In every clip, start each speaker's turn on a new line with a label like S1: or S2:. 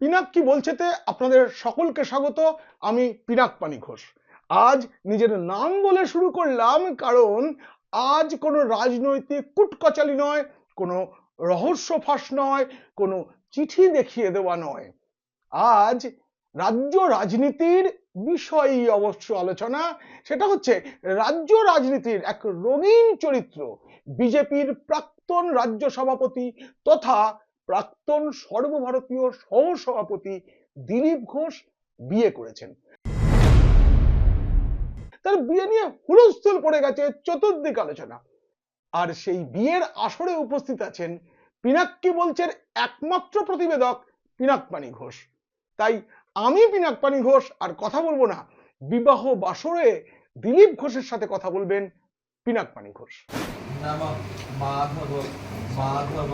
S1: পিনাক কি বলছেতে আপনাদের সকলকে স্বাগত, আমি পিনাক পানি ঘোষ। আজ নিজের নাম বলে শুরু করলাম কারণ আজ কোনো রাজনৈতিক কুটকচালি নয়, কোনো রহস্য ফাঁস নয়, কোনো চিঠি দেখিয়ে দেওয়া নয়। আজ রাজ্য রাজনীতির বিষয়ই অবশ্য আলোচনা, সেটা হচ্ছে রাজ্য রাজনীতির এক রঙিন চরিত্র। বিজেপির প্রাক্তন রাজ্য সভাপতি তথা প্রাক্তন সর্বভারতীয় সহসভাপতি দিলীপ ঘোষ বিয়ে করেছেন। তার বিয়ে নিয়ে হুলস্থুল পড়ে গেছে চতুর্দিক আলোচনা। আর সেই বিয়ের আসরে উপস্থিত আছেন পিনাক্কি বলছেন একমাত্র প্রতিবেদক পিনাক পানি ঘোষ। তাই আমি পিনাক পানি ঘোষ আর কথা বলব না, বিবাহ বাসরে দিলীপ ঘোষের সাথে কথা বলবেন পিনাক পানি ঘোষ।
S2: নাম মাধব মাধব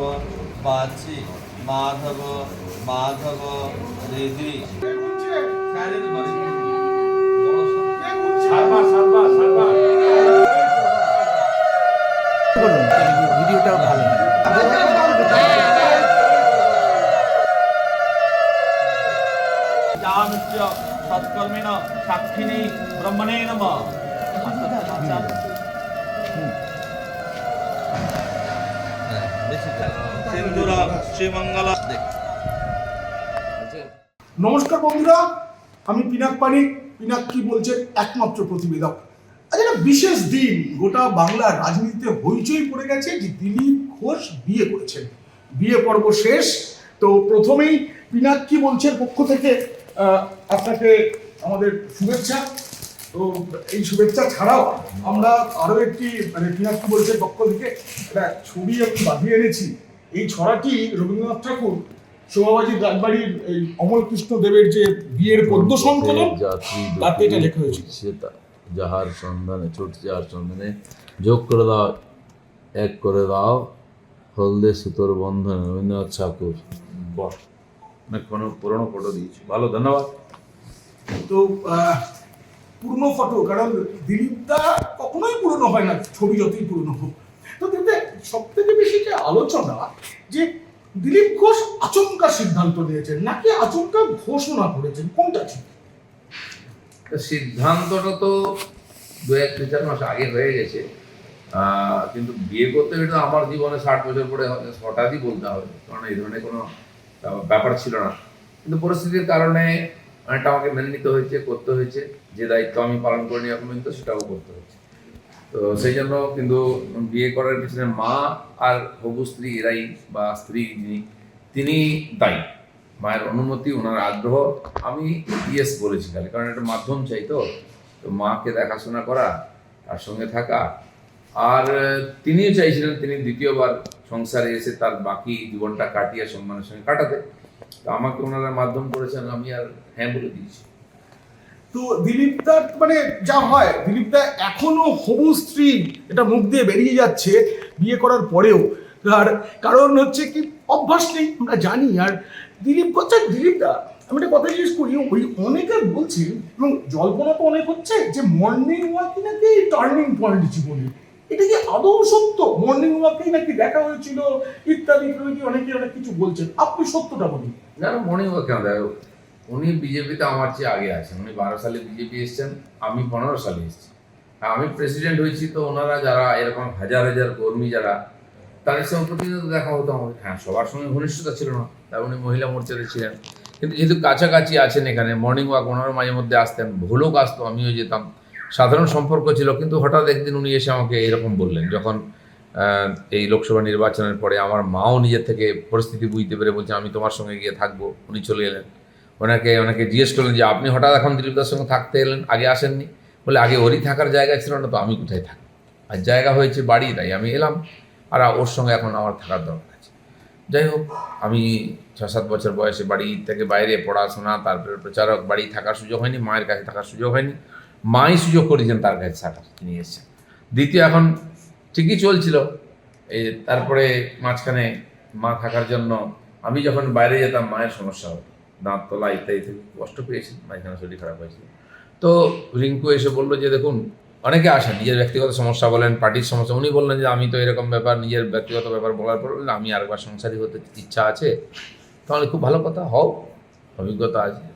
S2: বাচি মাধব মাধব
S3: ভালো।
S2: জানুচ্য সৎকর্মেণ সাক্ষিণী ব্রহ্মণে নম।
S4: নমস্কার বন্ধুরা, আমি পিনাক পানি পিনাক কি বলছে? একমাত্র প্রতিবেদক। আজ একটা বিশেষ দিন, গোটা বাংলার রাজনীতিতে হইচই পড়ে গেছে যে দিলীপ ঘোষ বিয়ে করেছেন। বিয়ে পর্ব শেষ, তো প্রথমেই পিনাক কি বলছেন? পক্ষ থেকে আপনাকে আমাদের শুভেচ্ছা। তো এই শুভেচ্ছা ছাড়াও আমরা আরও একটি মানে পিনাক কি বলছে পক্ষ থেকে একটা ছবি আমি বাঁধিয়ে এনেছি। এই ছড়াটি রবীন্দ্রনাথ ঠাকুর শোভাবাজি রাজবাড়ির এই অমল কৃষ্ণ দেবের যে বিয়ের পদ্য সংকলন তাতে এটা লেখা হয়েছিল।
S5: সে তা- যাহার সন্ধানে ছুটছে যার সন্ধানে যোগ করে দাও এক করে দাও হলদে সুতোর বন্ধন রবীন্দ্রনাথ ঠাকুর। কোনো পুরনো ফটো দিয়েছি। ভালো ধন্যবাদ।
S4: তো পুরনো ফটো কারণ দিলীপদা কখনোই পুরনো হয় না, ছবি যতই পুরনো হোক। তো দেখতে সব থেকে বেশি যে আলোচনা, যে দিলীপ ঘোষ আচমকা সিদ্ধান্ত নিয়েছেন, নাকি আচমকা ঘোষণা করেছেন, কোনটা ঠিক?
S5: সিদ্ধান্তটা তো দু এক দু চার মাস আগে হয়ে গেছে। কিন্তু বিয়ে করতে এটা আমার জীবনে ষাট বছর পরে হঠাৎই বলতে হবে, কারণ এই ধরনের কোনো ব্যাপার ছিল না। কিন্তু পরিস্থিতির কারণে অনেকটা আমাকে মেনে নিতে হয়েছে, করতে হয়েছে। যে দায়িত্ব আমি পালন করিনি এখন পর্যন্ত, সেটাও করতে হয়েছে। তো সেই জন্য কিন্তু বিয়ে করার পিছনে মা আর হবু স্ত্রী, এরাই বা স্ত্রী যিনি, তিনি দায়ী। মায়ের অনুমতি, ওনার আগ্রহ। আমি ইয়েস বলেছি খালি, কারণ একটা মাধ্যম চাই তো। তো মাকে দেখাশোনা করা, তার সঙ্গে থাকা। আর তিনিও চাইছিলেন, তিনি দ্বিতীয়বার সংসারে এসে তার বাকি জীবনটা কাটিয়ে, সম্মানের সঙ্গে কাটাতে। আমাকে ওনারা মাধ্যম করেছেন, আমি আর হ্যাঁ বলে দিয়েছি।
S4: তো দিলীপদার মানে যা হয়, দিলীপদা এখনও হবু স্ত্রী, এটা মুখ দিয়ে বেরিয়ে যাচ্ছে বিয়ে করার পরেও। আর কারণ হচ্ছে কি, অভ্যাস নেই, আমরা জানি। আর দিলীপ হচ্ছে দিলীপ দা আমি একটা কথা জিজ্ঞেস করি, ওই অনেকে বলছে এবং জল্পনা তো অনেক হচ্ছে, যে মর্নিং ওয়াকই নাকি টার্নিং পয়েন্ট জীবনে? এটা কি আদৌ সত্য? মর্নিং ওয়াকেই নাকি দেখা হয়েছিল? ইত্যাদি ইত্যাদি অনেকে অনেক কিছু বলছেন। আপনি সত্যটা বলুন।
S5: না না মনে হয় কেন দেখো, উনি বিজেপিতে আমার চেয়ে আগে আছেন। উনি বারো সালে বিজেপি এসেছেন, আমি পনেরো সালে এসেছি। আমি প্রেসিডেন্ট হয়েছি তো ওনারা যারা এরকম হাজার হাজার কর্মী যারা, তাদের সঙ্গে প্রতিনিয়ত দেখা হতো আমাদের। হ্যাঁ সবার সঙ্গে ঘনিষ্ঠতা ছিল না তাই উনি মহিলা মোর্চাতে ছিলেন। কিন্তু যেহেতু কাছাকাছি আছেন এখানে মর্নিং ওয়াক ওনারা মাঝে মধ্যে আসতেন, ভুলোক আসতো, আমিও যেতাম। সাধারণ সম্পর্ক ছিল, কিন্তু হঠাৎ একদিন উনি এসে আমাকে এরকম বললেন, যখন এই লোকসভা নির্বাচনের পরে আমার মাও নিজের থেকে পরিস্থিতি বুঝতে পেরে বলছে, আমি তোমার সঙ্গে গিয়ে থাকব। উনি চলে এলেন। ওনাকে ওনাকে জিজ্ঞেস করলেন যে, আপনি হঠাৎ এখন দিলীপদার সঙ্গে থাকতে এলেন? আগে আসেননি? বলে, আগে ওরই থাকার জায়গা ছিল না তো, আমি কোথায় থাকি আর জায়গা হয়েছে বাড়ি, তাই আমি এলাম। আর ওর সঙ্গে এখন আমার থাকার দরকার আছে। যাই হোক, আমি ছ সাত বছর বয়সে বাড়ি থেকে বাইরে পড়াশোনা, তারপরে প্রচারক, বাড়ি থাকার সুযোগ হয়নি, মায়ের কাছে থাকার সুযোগ হয়নি। মাই সুযোগ করেছেন তার কাছে থাকার তিনি এসেছেন। দ্বিতীয় এখন ঠিকই চলছিল। এই তারপরে মাঝখানে মা থাকার জন্য আমি যখন বাইরে যেতাম, মায়ের সমস্যা হতো। দাঁত, তোলা ইত্যাদি থেকে কষ্ট পেয়েছি, মাঝখানে শরীর খারাপ হয়েছিল। তো রিঙ্কু এসে বলল যে, দেখুন, অনেকে আসেন, নিজের ব্যক্তিগত সমস্যা বলেন, পার্টির সমস্যা, উনি বললেন যে, আমি তো এরকম ব্যাপার, নিজের ব্যক্তিগত ব্যাপার বলার পর আমি আরেকবার সংসারী হতে ইচ্ছা আছে। তাহলে খুব ভালো কথা, হও, অভিজ্ঞতা আছে।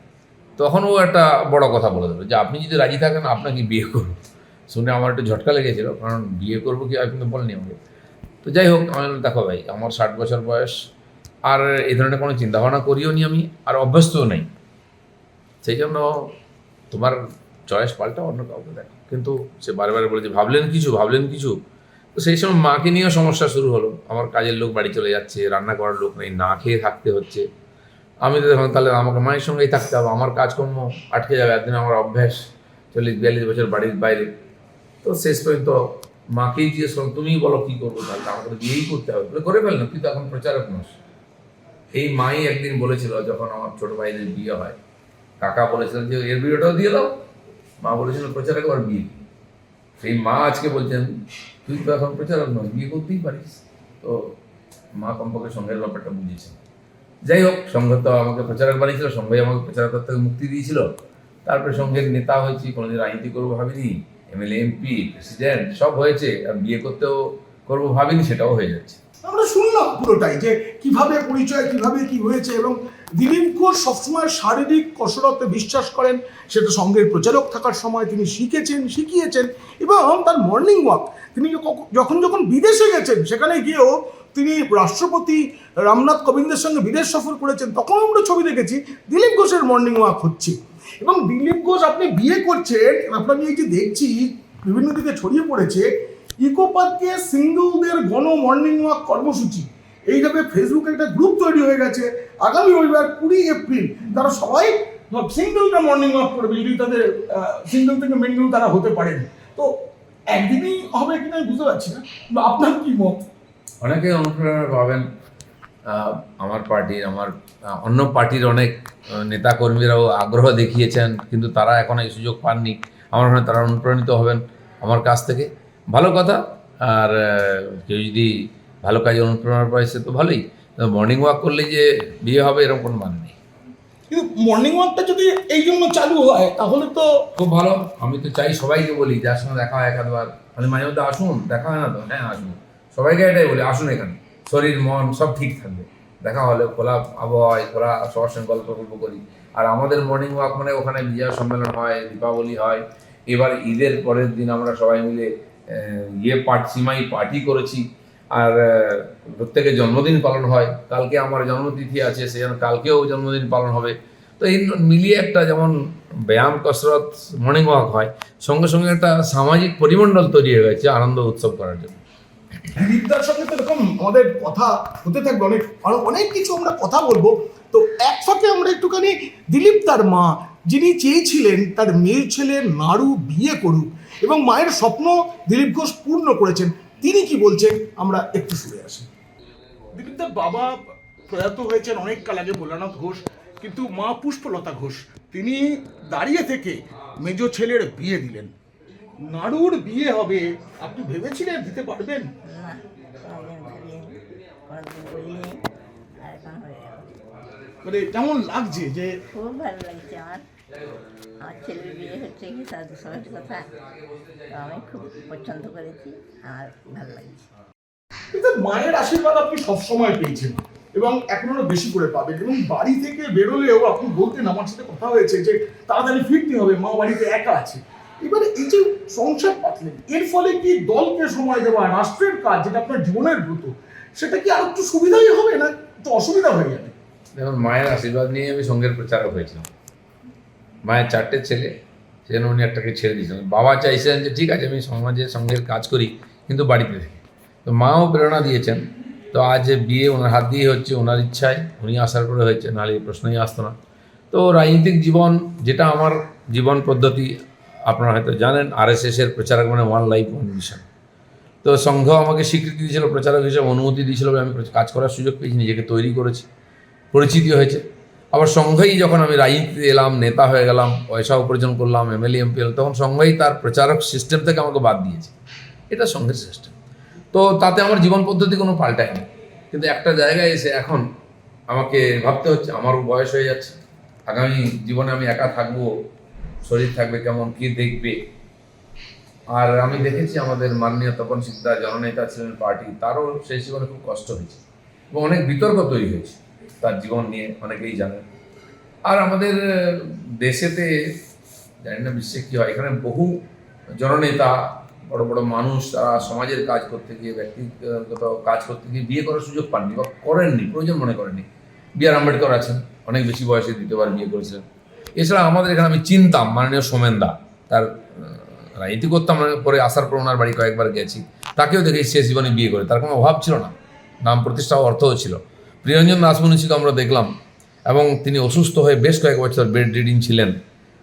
S5: তখন ও একটা বড় কথা বলে দেবে যে, আপনি যদি রাজি থাকেন, আপনাকে বিয়ে করুন শুনে আমার একটু ঝটকা লেগেছিল, কারণ বিয়ে করব কি আপনি কিন্তু বলেনি আমাকে। তো যাই হোক, আমি দেখো ভাই, আমার ষাট বছর বয়স, আর এই ধরনের কোনো চিন্তাভাবনা করিও নি আমি, আর অভ্যস্তও নেই। সেই জন্য তোমার চয়েস পাল্টা অন্য কাউকে দেখো। কিন্তু সে বারে বলেছে, ভাবলেন কিছু ভাবলেন কিছু? তো সেই সময় মাকে নিয়েও সমস্যা শুরু হলো। আমার কাজের লোক বাড়ি চলে যাচ্ছে রান্না করার লোক নেই, না খেয়ে থাকতে হচ্ছে। আমি তো দেখলাম, তাহলে আমাকে মায়ের সঙ্গেই থাকতে হবে, আমার কাজকর্ম আটকে যাবে, একদিন আমার অভ্যাস, চল্লিশ, বিয়াল্লিশ বছর বাড়ির বাইরে। তো শেষ পর্যন্ত মাকেই জিজ্ঞেস করলাম, তুমিই বলো কী করব তাহলে? আমাকে তো বিয়েই করতে হবে। করে ফেললাম, তুই তো এখন প্রচারক নস এই মাই একদিন বলেছিল, যখন আমার ছোট ভাইদের বিয়ে হয়, কাকা বলেছিলেন যে, এর বিয়েটাও দিয়ে দাও। মা বলেছিল, প্রচারক আবার বিয়ে সেই মা আজকে বলছেন, তুই তো এখন প্রচারক নয়, বিয়ে করতেই পারিস। তো মা কমপক্ষে সঙ্গের ব্যাপারটা বুঝেছেন। যাই হোক, সংঘ তো আমাকে প্রচারক বানিয়েছিল, সংঘই আমাকে প্রচারকতার থেকে মুক্তি দিয়েছিল। তারপরে সংঘের নেতা হয়েছি, কোনোদিন রাজনীতি করব ভাবিনি, এমএলএ, এমপি, প্রেসিডেন্ট, সব হয়েছে, আর বিয়ে করতেও করব ভাবিনি, সেটাও হয়ে যাচ্ছে।
S4: আমরা শুনলাম পুরোটাই যে কীভাবে পরিচয়, কীভাবে কি হয়েছে এবং দিলীপ ঘোষ সবসময় শারীরিক কসরতে বিশ্বাস করেন, সেটা সঙ্গের প্রচারক থাকার সময় তিনি শিখেছেন, শিখিয়েছেন এবং তার মর্নিং ওয়াক তিনি যখন যখন বিদেশে গেছেন, সেখানে গিয়েও তিনি রাষ্ট্রপতি রামনাথ কোবিন্দের সঙ্গে বিদেশ সফর করেছেন, তখন আমরা ছবি দেখেছি, দিলীপ ঘোষের মর্নিং ওয়াক হচ্ছে। এবং দিলীপ ঘোষ আপনি বিয়ে করছেন, আপনাকে এই যে দেখছি, বিভিন্ন দিকে ছড়িয়ে পড়েছে, ইকো পার্কে সিঙ্গলদের গণ মর্নিং ওয়াক কর্মসূচি। এইভাবে ফেসবুকে একটা গ্রুপ তৈরি হয়ে গেছে, আগামী রবিবার কুড়ি এপ্রিল। তারা সবাই সিঙ্গলটা মর্নিং ওয়াক করবে, যদি তাদের সিঙ্গল থেকে মিঙ্গল তারা হতে পারেন। তো একদিনই হবে কিনা বুঝতে পারছি না। আপনার কি মত?
S5: অনেকে অনুপ্রেরণা পাবেন আমার পার্টির আমার অন্য পার্টির অনেক নেতাকর্মীরাও আগ্রহ দেখিয়েছেন কিন্তু তারা এখন এই সুযোগ পাননি। আমার মনে তারা অনুপ্রাণিত হবেন আমার কাছ থেকে। ভালো কথা আর কেউ যদি ভালো কাজে অনুপ্রেরণা পায় সে তো ভালোই। মর্নিং ওয়াক করলে যে বিয়ে হবে এরকম কোনো মানে নেই।
S4: কিন্তু মর্নিং ওয়াকটা যদি এই জন্য চালু হয় তাহলে তো
S5: খুব ভালো। আমি তো চাই সবাইকে বলি যার সঙ্গে দেখা হয় একাধবার। আমি মাঝে মধ্যে আসুন দেখা হয় না তো? হ্যাঁ আসুন। সবাইকে এটাই বলি, আসুন এখানে। শরীর, মন সব ঠিক থাকবে। দেখা হলে খোলা আবহাওয়ায়, খোলা সবার সঙ্গে গল্প গল্প করি। আর আমাদের মর্নিং ওয়াক মানে ওখানে বিজয় সম্মেলন হয়, দীপাবলি হয়। এবার ঈদের পরের দিন আমরা সবাই মিলে ইয়ে পার্ট সিমাই পার্টি করেছি। আর প্রত্যেকের জন্মদিন পালন হয়। কালকে আমার জন্মতিথি আছে সে জন্য কালকেও জন্মদিন পালন হবে। তো এই মিলিয়ে একটা যেমন ব্যায়াম, কসরত মর্নিং ওয়াক হয়, সঙ্গে সঙ্গে একটা সামাজিক পরিমণ্ডল তৈরি হয়ে গেছে, আনন্দ উৎসব করার জন্য।
S4: দিলীপদার সঙ্গে তো এরকম আমাদের কথা হতে থাকবে, অনেক, আরও অনেক কিছু আমরা কথা বলব। তো এক ফাঁকে আমরা একটুখানি দিলীপ তার মা, যিনি চেয়েছিলেন তার মেয়ে ছেলে নাড়ু বিয়ে করুক, এবং মায়ের স্বপ্ন দিলীপ ঘোষ পূর্ণ করেছেন, তিনি কি বলছেন? আমরা একটু শুনে আসি। দিলীপদার বাবা প্রয়াত হয়েছেন অনেক কাল আগে ভোলানাথ ঘোষ, কিন্তু মা পুষ্পলতা ঘোষ, তিনি দাঁড়িয়ে থেকে মেজ ছেলের বিয়ে দিলেন। নাড়ুর বিয়ে হবে। আপনি ভেবেছিলেন দিতে পারবেন? মানে কেমন লাগছে যে
S6: খুব ভালো লাগছে আমার। আমার ছেলের বিয়ে হচ্ছে কি তার সহজ কথা। আমি খুব পছন্দ করেছি আর ভালো লাগছে।
S4: কিন্তু মায়ের আশীর্বাদ আপনি সবসময় পেয়েছেন এবং এখন আরও বেশি করে পাবেন। এবং বাড়ি থেকে বেরোলেও আপনি বলতেন আমার সাথে কথা হয়েছে যে তাড়াতাড়ি ফিরতে হবে মা বাড়িতে একা আছে। এবারে এই যে সংসার পাতলেন, এর ফলে কি দলকে সময় দেওয়া, রাষ্ট্রের কাজ, যেটা আপনার জীবনের ব্রত সেটা কি আর একটু সুবিধাই হবে না একটু অসুবিধা হয়ে যাবে?
S5: যেমন মায়ের আশীর্বাদ নিয়ে আমি সঙ্গের প্রচারক হয়েছিলাম। মায়ের চারটে ছেলে সেজন্য উনি একটাকে ছেড়ে দিয়েছিলেন। বাবা চাইছিলেন যে, ঠিক আছে, আমি সমাজে সঙ্গের কাজ করি, কিন্তু বাড়িতে থেকে। তো মাও প্রেরণা দিয়েছেন। তো আজ বিয়ে ওনার হাত দিয়ে হচ্ছে, ওনার ইচ্ছায় উনি আসার করে হয়েছে, নাহলে এই প্রশ্নই আসতো না। তো রাজনৈতিক জীবন, যেটা আমার জীবন পদ্ধতি আপনারা হয়তো জানেন আরএসএস এর প্রচারক মানে ওয়ান লাইফ ওয়ান মিশন তো সংঘ আমাকে স্বীকৃতি দিয়েছিল, প্রচারক হিসেবে অনুমতি দিয়েছিল আমি কাজ করার সুযোগ পেয়েছি, নিজেকে তৈরি করেছি, পরিচিতি হয়েছে। আবার সংঘই যখন আমি রাজনীতিতে এলাম, নেতা হয়ে গেলাম, পয়সা উপার্জন করলাম এমএলএ এমপি তখন সংঘই তার প্রচারক সিস্টেম থেকে আমাকে বাদ দিয়েছে। এটা সংঘের সিস্টেম তো তাতে আমার জীবন পদ্ধতি কোনো পাল্টায়নি কিন্তু একটা জায়গায় এসে এখন আমাকে ভাবতে হচ্ছে, আমারও বয়স হয়ে যাচ্ছে, আগামী জীবনে আমি একা থাকব শরীর থাকবে কেমন, কি দেখবে? আর আমি দেখেছি আমাদের মাননীয় তপন সিকদার জননেতা ছিলেন পার্টি, তারও সেই জীবনে খুব কষ্ট হয়েছে। এবং অনেক বিতর্ক তৈরি হয়েছে তার জীবন নিয়ে, অনেকেই জানেন। আর আমাদের দেশেতে, জানি না বিশ্বে কী হয়, এখানে বহু জননেতা, বড় বড় মানুষ, তারা সমাজের কাজ করতে গিয়ে, ব্যক্তিগত কাজ করতে গিয়ে বিয়ে করার সুযোগ পাননি বা করেননি, প্রয়োজন মনে করেননি। বি আর আম্বেদকর আছেন, অনেক বেশি বয়সে দ্বিতীয়বার বিয়ে করেছিলেন। এছাড়া আমাদের এখানে আমি চিনতাম, মাননীয় সোমেনদা। তার রাজনীতি করতাম পরে আসার পর ওনার বাড়ি কয়েকবার গেছি। তাকেও দেখে শেষ জীবনে বিয়ে করে। তার কোনো অভাব ছিল না। নাম প্রতিষ্ঠা অর্থও ছিল। প্রিয়ঞ্জন দাস মুন্সিকে আমরা দেখলাম। এবং তিনি অসুস্থ হয়ে বেশ কয়েক বছর বেড রিডিং ছিলেন।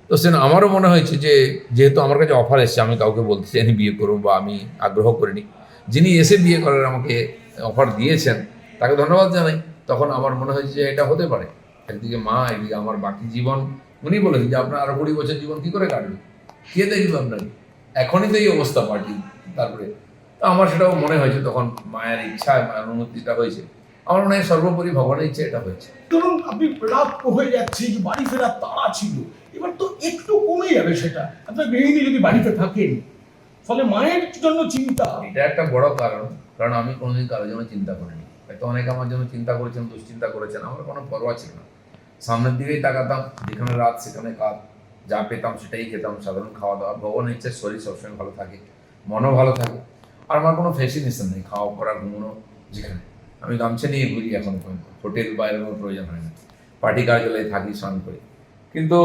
S5: তো সেন, আমারও মনে হয়েছে যে, যেহেতু আমার কাছে অফার এসেছে, আমি কাউকে বলতে আমি বিয়ে করব বা আমি আগ্রহ করিনি। যিনি এসে বিয়ে করার আমাকে অফার দিয়েছেন, তাকে ধন্যবাদ জানাই। তখন আমার মনে হয়েছে যে, এটা হতে পারে। একদিকে মা, একদিকে আমার বাকি জীবন। উনি বলেছেন যে আপনার আরও কুড়ি বছর জীবন কি করে কাটবে? কে দেখবে আপনাকে এখনই তো এই অবস্থা পার্টি তারপরে। তো আমার সেটাও মনে হয়েছে তখন মায়ের ইচ্ছা মায়ের অনুমতিটা হয়েছে। আমার মনে হয় সর্বোপরি ভগবানের ইচ্ছে এটা হয়েছে।
S4: ধরুন আপনি রাত হয়ে যাচ্ছে যে বাড়ি ফেরার তাড়া ছিল এবার তো একটু কমে যাবে সেটা। আপনার গৃহিণী যদি বাড়িতে থাকেন ফলে মায়ের জন্য চিন্তা।
S5: এটা একটা বড় কারণ কারণ আমি কোনোদিন কারোর জন্য চিন্তা করিনি। হয়তো অনেকে আমার জন্য চিন্তা করেছেন দুশ্চিন্তা করেছেন আমার কোনো পরোয়া ছিল না। সামনের দিকেই তাকাতাম, যেখানে রাত, সেখানে কাজ। যা পেতাম সেটাই খেতাম, সাধারণ খাওয়া দাওয়া ভগবানের ইচ্ছে শরীর সবসময় ভালো থাকে, মনও ভালো থাকে। আর আমার কোনো ফ্যাসিনেশন নেই খাওয়া, পড়া, ঘুমোনো, যেখানে। আমি গামছা নিয়ে ঘুরি এখন পর্যন্ত। হোটেল বা এরকম প্রয়োজন হয় না। পার্টি কার্যালয়ে থাকি, স্নান করি। কিন্তু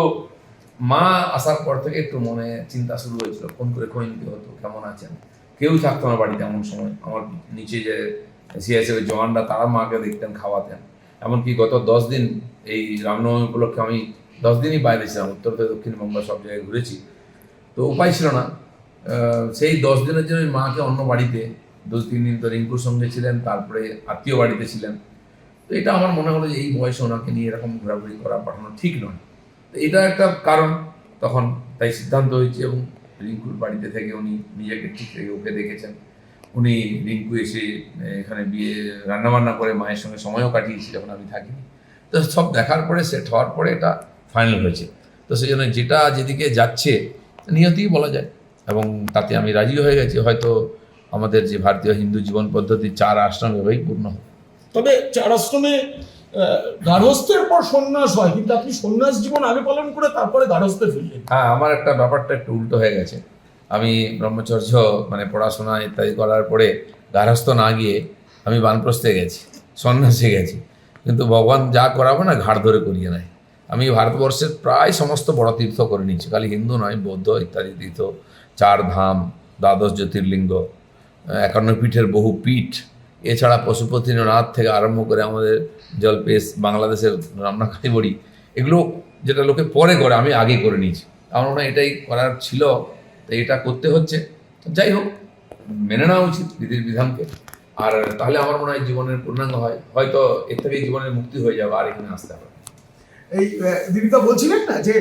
S5: মা আসার পর থেকে একটু মনে চিন্তা শুরু হয়েছিল ফোন করে খোঁজ নিতে হতো, কেমন আছেন কেউ থাকতো না বাড়িতে এমন সময়। আমার নিচে যে সিআইসিএফের জওয়ানরা, তারা মাকে দেখতেন খাওয়াতেন। এমনকি গত দশ দিন এই রামনবমী উপলক্ষে আমি দশ দিনই বাইরে ছিলাম, উত্তর দক্ষিণবঙ্গ সব জায়গায় ঘুরেছি। তো উপায় ছিল না। সেই দশ দিনের জন্য মাকে অন্য বাড়িতে, দু তিন দিন তো রিঙ্কুর সঙ্গে ছিলেন, তারপরে আত্মীয় বাড়িতে ছিলেন। তো এটা আমার মনে হলো যে এই বয়সে ওনাকে নিয়ে এরকম ঘোরাঘুরি করা, পাঠানো ঠিক নয়। তো এটা একটা কারণ তখন, তাই সিদ্ধান্ত হয়েছে এবং রিঙ্কুর বাড়িতে থেকে উনি নিজেকে ঠিক রেখে ওকে দেখেছেন। উনি রিঙ্কু এসে এখানে বিয়ে রান্নাবান্না করে মায়ের সঙ্গে সময়ও কাটিয়েছি যখন আমি থাকিনি। তো সব দেখার পরে সেট হওয়ার পরে এটা ফাইনাল হয়েছে। তো সেই জন্য যেটা যেদিকে যাচ্ছে নিয়তিই বলা যায়। এবং তাতে আমি রাজি হয়ে গেছি। হয়তো আমাদের যে ভারতীয় হিন্দু জীবন পদ্ধতি চার আশ্রম এভাবেই পূর্ণ হবে।
S4: তবে চার আশ্রমে আহ, গার্হস্থ্যের পর সন্ন্যাস হয়। কিন্তু আপনি সন্ন্যাস জীবন আগে পালন করে তারপরে গার্হস্থ্যে ফিরলেন।
S5: হ্যাঁ আমার একটা ব্যাপারটা একটু উল্টো হয়ে গেছে। আমি ব্রহ্মচর্য মানে পড়াশোনা ইত্যাদি করার পরে গার্হস্থ না গিয়ে আমি বানপ্রস্থে গেছি, সন্ন্যাসে গেছি। কিন্তু ভগবান যা করাবো না ঘাড় ধরে করিয়ে নেয়। আমি ভারতবর্ষের প্রায় সমস্ত বড় তীর্থ করে নিয়েছি। খালি হিন্দু নয়, বৌদ্ধ ইত্যাদি তীর্থ, চার ধাম, দ্বাদশ জ্যোতির্লিঙ্গ, একান্ন পীঠের বহু পীঠ। এছাড়া পশুপতিনাথ থেকে আরম্ভ করে আমাদের জলপেশ, বাংলাদেশের রামনাখালি বড়ি, এগুলো যেটা লোকে পরে করে, আমি আগে করে নিয়েছি। আমার মনে হয় এটাই করার ছিল তো এটা করতে হচ্ছে। যাই হোক, মেনে নেওয়া উচিত বিধির বিধানকে। আর তাহলে আমার মনে হয় জীবনের পূর্ণাঙ্গ হয়। হয়তো এর থেকে জীবনের মুক্তি হয়ে যাবে আর এখানে আসতে হবে।
S4: এই দিলীপদা বলছিলেন না যে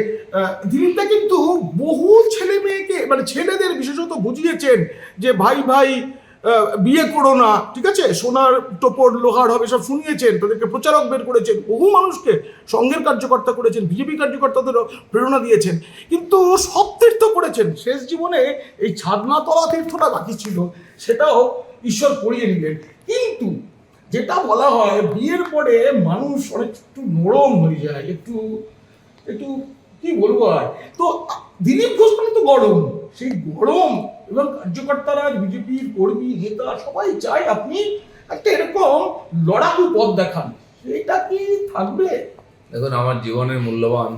S4: দিলীপদা কিন্তু বহু ছেলে মেয়েকে মানে ছেলেদের বিশেষত বুঝিয়েছেন যে ভাই ভাই বিয়ে করো না, ঠিক আছে? সোনার টোপর, লোহার হবে, সব শুনিয়েছেন, তাদেরকে প্রচারক বের করেছেন, বহু মানুষকে সংঘের কার্যকর্তা করেছেন, বিজেপি কার্যকর্তাদেরও প্রেরণা দিয়েছেন, কিন্তু সব তীর্থ করেছেন। শেষ জীবনে এই ছাদনাতলা তীর্থটা বাকি ছিল, সেটাও ঈশ্বর করিয়ে নিলেন। কিন্তু যেটা বলা হয়, বিয়ের পরে মানুষ অনেক একটু নরম হয়ে যায়, একটু একটু, কি বলব আর? তো, দিলীপ ঘোষ মানে তো গরম, সেই গরম এবং কার্যকর্তারা বিজেপির কর্মী, নেতা, সবাই চায় আপনি একটা এরকম লড়াকু পথ দেখান। সেটা কি থাকবে?
S5: দেখুন, আমার জীবনের মূল্যবান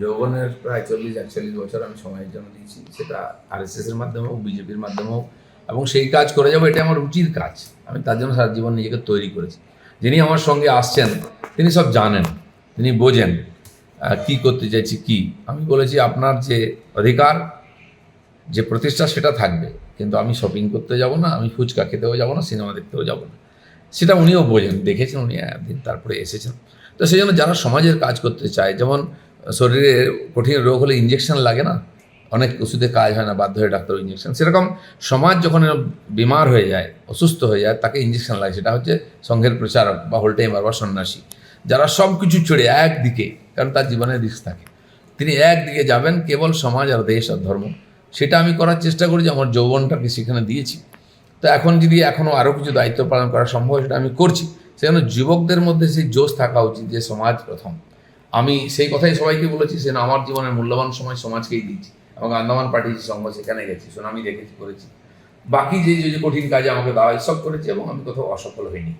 S5: যৌবনের প্রায় চল্লিশ, একচল্লিশ বছর আমি সময়ের জন্য দিয়েছি। সেটা আর এস এর মাধ্যমে হোক, বিজেপির মাধ্যমে হোক, এবং সেই কাজ করে যাব এটা আমার রুচির কাজ। আমি তার জন্য সারা জীবন নিজেকে তৈরি করেছি। যিনি আমার সঙ্গে আসছেন, তিনি সব জানেন, তিনি বোঝেন কি করতে চাইছি, কি? আমি বলেছি, আপনার যে অধিকার যে প্রতিষ্ঠা সেটা থাকবে। কিন্তু আমি শপিং করতে যাব না, আমি ফুচকা খেতেও যাব না সিনেমা দেখতেও যাব না। সেটা উনিও বোঝেন, দেখেছেন উনি একদিন, তারপরে এসেছেন। তো সেই জন্য যারা সমাজের কাজ করতে চায়, যেমন শরীরে কঠিন রোগ হলে ইঞ্জেকশন লাগে না, অনেক ওষুধে কাজ হয় না, বাধ্য হয়ে ডাক্তার ইঞ্জেকশন সেরকম সমাজ যখন বিমার হয়ে যায়, অসুস্থ হয়ে যায়, তাকে ইঞ্জেকশন লাগে। সেটা হচ্ছে সংঘের প্রচারক বা হোলটাইমার বা সন্ন্যাসী। যারা সব কিছু ছেড়ে একদিকে, কারণ তার জীবনের রিস্ক থাকে। তিনি একদিকে যাবেন, কেবল সমাজ আর দেশ আর ধর্ম। সেটা আমি করার চেষ্টা করি যে আমার যৌবনটাকে সেখানে দিয়েছি। তো এখন যদি এখনও আরও কিছু দায়িত্ব পালন করা সম্ভব সেটা আমি করছি। সেজন্য যুবকদের মধ্যে সেই জোশ থাকা উচিত যে সমাজ প্রথম। আমি সেই কথাই সবাইকে বলেছি সে আমার জীবনের মূল্যবান সময় সমাজকেই দিয়েছি এবং আন্দামান পাঠিয়েছি সংঘ সেখানে গেছি, সুনামি দেখেছি, করেছি। বাকি যে যে কঠিন কাজে আমাকে দেওয়া সব করেছি এবং আমি কোথাও অসফল হইনি।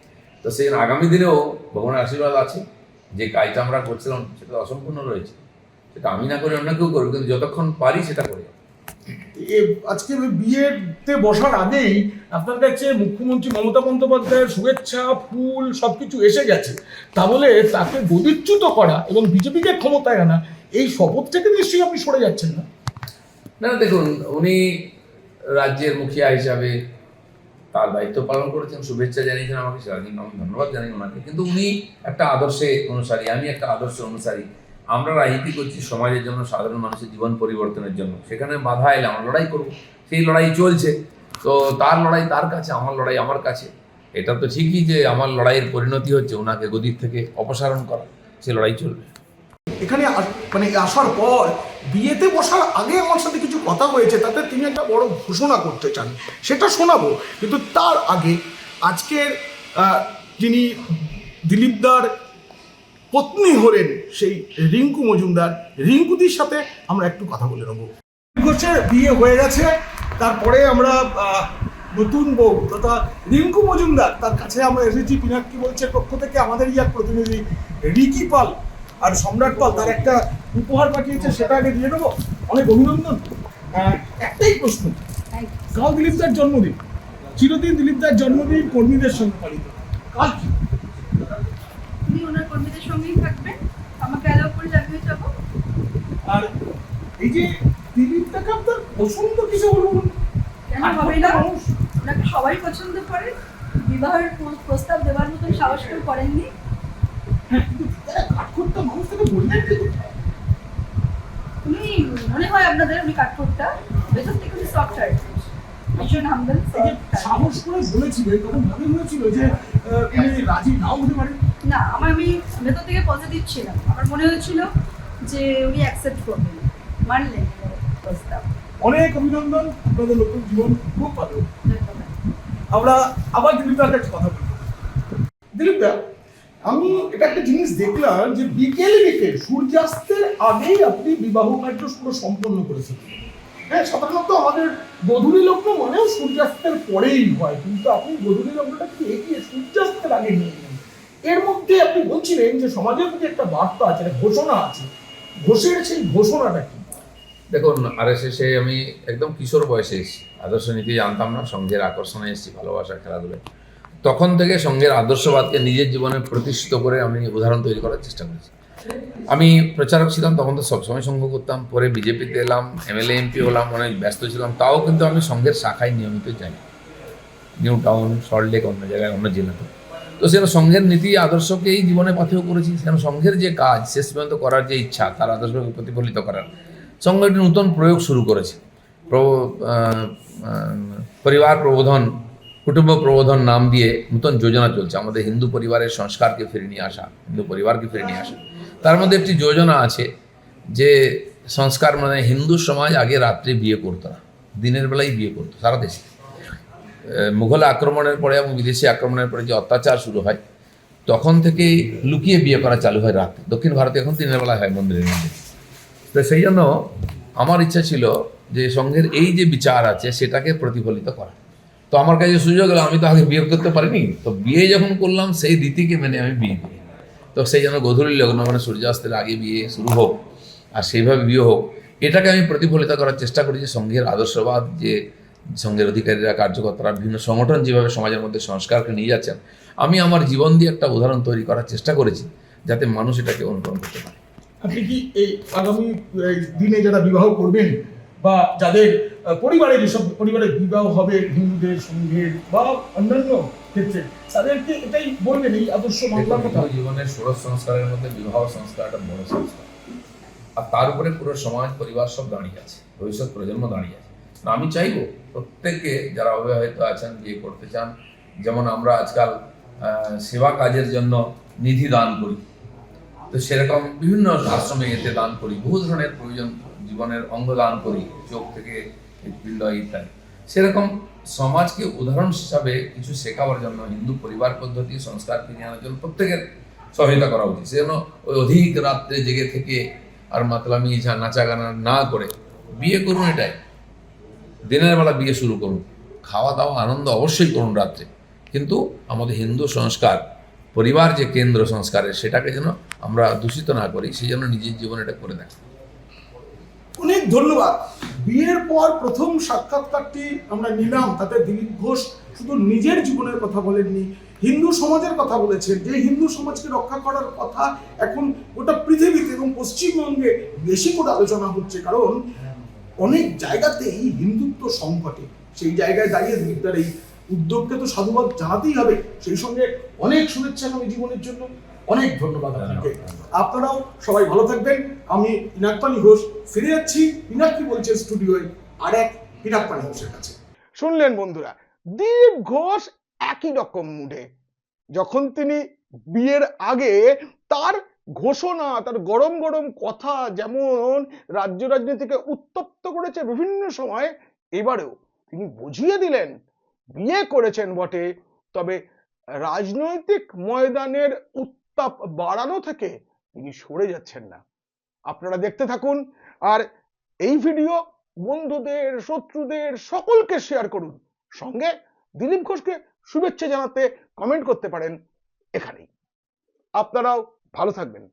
S5: তো সেই আগামী দিনেও ভগবানের আশীর্বাদ আছে। যে কাজটা আমরা করছিলাম, সেটা অসম্পূর্ণ রয়েছে। সেটা আমি না করে অন্য কেউ করবে কিন্তু যতক্ষণ পারি সেটা করে।
S4: আজকে বিয়েতে বসার আগেই আপনার কাছে মুখ্যমন্ত্রী মমতা বন্দ্যোপাধ্যায়ের শুভেচ্ছা, ফুল, সবকিছু এসে গেছে। তা বলে তাকে গদিচ্যুত করা এবং বিজেপিকে ক্ষমতায় আনা, এই শপথ থেকে নিশ্চয়ই আপনি সরে যাচ্ছেন না?
S5: না দেখুন, উনি রাজ্যের মুখিয়া হিসাবে তার দায়িত্ব পালন করেছেন, শুভেচ্ছা জানিয়েছেন আমাকে সেটার জন্য আমি ধন্যবাদ জানাই ওনাকে। কিন্তু উনি একটা আদর্শে অনুসারী, আমি একটা আদর্শ অনুসারী। আমরা রাজনীতি করছি সমাজের জন্য, সাধারণ মানুষের জীবন পরিবর্তনের জন্য। সেখানে বাধা এলে আমরা লড়াই করব। সেই লড়াই চলছে। তো তার লড়াই তার কাছে, আমার লড়াই আমার কাছে। এটা তো ঠিকই যে আমার লড়াইয়ের পরিণতি হচ্ছে ওনাকে গদির থেকে অপসারণ করা। সে লড়াই চলবে।
S4: এখানে মানে আসার পর বিয়েতে বসার আগে আমার সাথে কিছু কথা হয়েছে, তাতে তিনি একটা বড় ঘোষণা করতে চান। সেটা শোনাবো। কিন্তু তার আগে আজকের যিনি দিলীপদার পত্নী হলেন সেই রিঙ্কু মজুমদার। রিঙ্কুদির সাথে আমরা একটু কথা বলে নেব। ঘোষের বিয়ে হয়ে গেছে। তারপরে আমরা নতুন বউ তথা রিঙ্কু মজুমদার তার কাছে আমরা এসেছি। পিনাক্কি বলছে পক্ষ থেকে আমাদের ইয়ার প্রতিনিধি রিকি পাল আর সম্রাট পাল তার একটা উপহার পাঠিয়েছে সেটা আগে দিয়ে নেব অনেক অভিনন্দন। একটাই প্রশ্ন। কাল দিলীপদার জন্মদিন। চিরদিন দিলীপদার জন্মদিন কর্মীদের সঙ্গে পালিত। কাল কি
S7: উনি ওনার কর্মীদের সঙ্গেই থাকবেন আমাকে অ্যালাউ করে আমিও যাব
S4: আর এই যে দিলীপদাকে আপনার পছন্দ
S7: হবে না? ওনাকে সবাই পছন্দ করে। বিবাহের প্রস্তাব দেওয়ার মতন সাহস কেউ করেননি।
S4: কাঠখোট্টা মানুষ থেকে বললেন
S7: উনি মনে হয় আপনাদের উনি কাঠখোট্টা। ভেতর থেকে উনি সফটওয়্যার ভীষণ হামদল
S4: সাহস করে বলেছিলেন তখন মনে হয়েছিল যে রাজি নাও হতে পারেন
S7: না আমার আমি ভেতর থেকে পজিটিভ ছিলাম। আমার মনে হয়েছিল যে উনি অ্যাকসেপ্ট করবেন মানলেন প্রস্তাব
S4: অনেক অভিনন্দন আপনাদের নতুন জীবন খুব ভালো। আমরা আবার দিলীপদার কাছে কথা বলব। দিলীপদা আমি এটা একটা জিনিস দেখলাম যে বিকেল বিকেল সূর্যাস্তের আগেই আপনি বিবাহ কার্য পুরো সম্পন্ন করেছেন। হ্যাঁ সাধারণত আমাদের গধূলি লগ্ন মানেও সূর্যাস্তের পরেই হয় কিন্তু আপনি গধূলি লগ্নটা কি এগিয়ে সূর্যাস্তের আগে নিয়ে এর মধ্যে আপনি বলছিলেন যে সমাজের প্রতি একটা বার্তা আছে একটা ঘোষণা আছে। ঘোষের সেই ঘোষণাটা কি?
S5: দেখুন আর এসে আমি একদম কিশোর বয়সে এসেছি। আদর্শ নীতি জানতাম না সঙ্ঘের আকর্ষণে এসেছি, ভালোবাসা খেলাধুলায় তখন থেকে সঙ্ঘের আদর্শবাদকে নিজের জীবনে প্রতিষ্ঠিত করে আমি উদাহরণ তৈরি করার চেষ্টা করেছি। আমি প্রচারক ছিলাম, তখন তো সবসময় সঙ্গ করতাম, পরে বিজেপিতে এলাম, এমএলএ, এমপি হলাম, অনেক ব্যস্ত ছিলাম, তাও কিন্তু আমি সঙ্ঘের শাখায় নিয়মিত যাই। নিউ টাউন সল্টলেক অন্য জায়গায়, অন্য জেলাতে। তো সেটা সংঘের নীতি আদর্শকেই জীবনে পাথেও করেছি সেখানে সংঘের যে কাজ শেষ পর্যন্ত করার যে ইচ্ছা, তার আদর্শকে প্রতিফলিত করার। সংঘ একটি নতুন প্রয়োগ শুরু করেছে। পরিবার প্রবোধন, কুটুম্ব প্রবোধন নাম দিয়ে নতুন যোজনা চলছে। আমাদের হিন্দু পরিবারের সংস্কারকে ফিরে নিয়ে আসা, হিন্দু পরিবারকে ফিরে নিয়ে আসা। তার মধ্যে একটি যোজনা আছে যে সংস্কার মানে হিন্দু সমাজ আগে রাত্রে বিয়ে করতো না, দিনের বেলায় বিয়ে করতো, সারা দেশে। মুঘল আক্রমণের পরে এবং বিদেশি আক্রমণের পরে যে অত্যাচার শুরু হয়, তখন থেকেই লুকিয়ে বিয়ে করা চালু হয় রাতে। দক্ষিণ ভারতে এখন দিনের বেলা হয় মন্দিরের মধ্যে তো সেই জন্য আমার ইচ্ছা ছিল যে সঙ্ঘের এই যে বিচার আছে, সেটাকে প্রতিফলিত করা। তো আমার কাছে সুযোগ হলো আমি তো আগে বিয়ে করতে পারিনি। তো বিয়ে যখন করলাম, সেই রীতিকে মেনে আমি বিয়ে করি। তো সেই জন্য গধূলি লগ্ন মানে সূর্যাস্তের আগে বিয়ে শুরু হোক, আর সেইভাবে বিয়ে হোক, এটাকে আমি প্রতিফলিত করার চেষ্টা করি যে সঙ্ঘের আদর্শবাদ, যে সঙ্ঘের অধিকারীরা কার্যকর্তারা বিভিন্ন সংগঠন যেভাবে সমাজের মধ্যে সংস্কারকে নিয়ে যাচ্ছেন আমি আমার জীবন দিয়ে একটা উদাহরণ তৈরি করার চেষ্টা করেছি যাতে মানুষ এটাকে অনুকরণ করতে পারে।
S4: আপনি কি এই আগামী দিনে যারা বিবাহ করবেন বা যাদের পরিবারে যেসব পরিবারে বিবাহ হবে হিন্দুদের সঙ্গের বা অন্যান্য ক্ষেত্রে তাদেরকে এটাই বলবেন এই আদর্শ বাংলার কথা?
S5: জীবনের ষোড়শ সংস্কারের মধ্যে বিবাহ সংস্কার একটা বড় সংস্কার। আর তার উপরে পুরো সমাজ পরিবার সব দাঁড়িয়ে আছে ভবিষ্যৎ প্রজন্ম দাঁড়িয়ে আছে। আমি চাইব প্রত্যেকে যারা অবিবাহিত আছেন, বিয়ে করতে চান, যেমন আমরা আজকাল সেবা কাজের জন্য নিধি দান করি। তো সেরকম বিভিন্ন আশ্রমে এতে দান করি, বহু ধরনের প্রয়োজন জীবনের অঙ্গ দান করি, চোখ থেকে হৃৎপিণ্ড ইত্যাদি। সেরকম সমাজকে উদাহরণ হিসাবে কিছু শেখাবার জন্য, হিন্দু পরিবার পদ্ধতি, সংস্কার ফিরিয়ে আনার জন্য প্রত্যেকের সহায়তা করা উচিত। সেজন্য ওই অধিক রাত্রে জেগে থেকে আর মাতলামি ঝা নাচা গানা না করে বিয়ে করুন এটাই। দিনের বেলা বিয়ে শুরু করুন। খাওয়া দাওয়া, আনন্দ অবশ্যই করুন রাত্রে। কিন্তু আমাদের হিন্দু সংস্কার, পরিবার যে কেন্দ্র সংস্কারের, সেটাকে যেন আমরা দূষিত না করি, সেই জন্য নিজের জীবনে এটা করে দেয়
S4: অনেক ধন্যবাদ। বিয়ের পর প্রথম সাক্ষাৎকারটি আমরা নিলাম, তাতে দিলীপ ঘোষ শুধু নিজের জীবনের কথা বলেননি, হিন্দু সমাজের কথা বলেছেন, যে হিন্দু সমাজকে রক্ষা করার কথা এখন গোটা পৃথিবীতে এবং পশ্চিমবঙ্গে বেশি করে আলোচনা হচ্ছে। কারণ অনেক জায়গাতে এই হিন্দুত্ব সংকটে। সেই জায়গায় দাঁড়িয়ে দিলীপদার এই উদ্যোগকে তো সাধুবাদ জানাতেই হবে। সেই সঙ্গে অনেক শুভেচ্ছা আগামী জীবনের জন্য। অনেক ধন্যবাদ আপনাকে। আপনারাও সবাই ভালো থাকবেন। আমি পিনাকপানি ঘোষ। ফিরে যাচ্ছি পিনাক কি বলছে স্টুডিওয়ে আর এক পিনাকপানি ঘোষের কাছে।
S1: শুনলেন বন্ধুরা দিলীপ ঘোষ একই রকম মুডে যখন তিনি বিয়ের আগে তার ঘোষণা, তার গরম গরম কথা যেমন রাজ্য রাজনীতিকে উত্তপ্ত করেছে বিভিন্ন সময়, এবারেও তিনি বুঝিয়ে দিলেন, বিয়ে করেছেন বটে। তবে রাজনৈতিক ময়দানের উত্তাপ বাড়ানো থেকে তিনি সরে যাচ্ছেন না। আপনারা দেখতে থাকুন, আর এই ভিডিও বন্ধুদের, শত্রুদের সকলকে শেয়ার করুন। সঙ্গে দিলীপ ঘোষকে শুভেচ্ছা জানাতে কমেন্ট করতে পারেন এখানেই। আপনারাও ভালো থাকবেন।